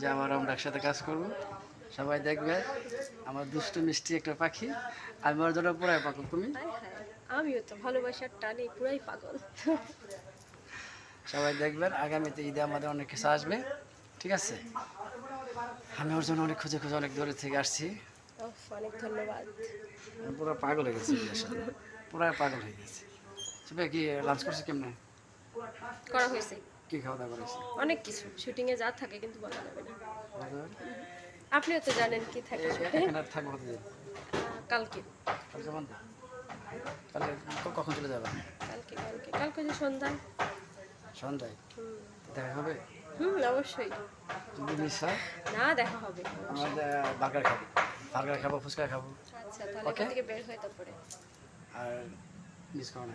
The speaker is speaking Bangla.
যে আবার আমরা একসাথে কাজ করব। সবাই দেখবে আমার দুষ্টু মিষ্টি একটা পাখি। আমি ওর জন্য পুরাই পাগল তুমি? আমিও তো ভালোবাসার টানে পুরাই পাগল। সবাই দেখবেন আগামীতে ঈদে আমাদের অনেক কিছু আসবে ঠিক আছে? আমি ওর জন্য অনেক খুঁজে খুঁজে অনেক দূরে থেকে আসছি। অনেক ধন্যবাদ। পুরো পাগল হয়ে গেছি পুরো পাগল হয়ে গেছি। সবাই কি লাঞ্চ করছি কেমনে? করা হয়েছে। কি খাওয়া দাওয়া করেছি অনেক কিছু। শুটিংয়ে যা থাকে কিন্তু বলা যাবে না। আপনিও তো জানেন কি থাকে থাকব কালকে। কালকে কখন চলে যাবেন? কালকে কালকে। কালকে যে সন্ধ্যায়। সন্ধ্যায়? দেখা হবে? হুম অবশ্যই। যদি মিস হয় না দেখা হবে। আমাদের বার্গার খাব। বার্গার খাব ফুচকা খাব। আচ্ছা তাহলে. এখান থেকে বের হয়ে তারপরে। আর মিস করো না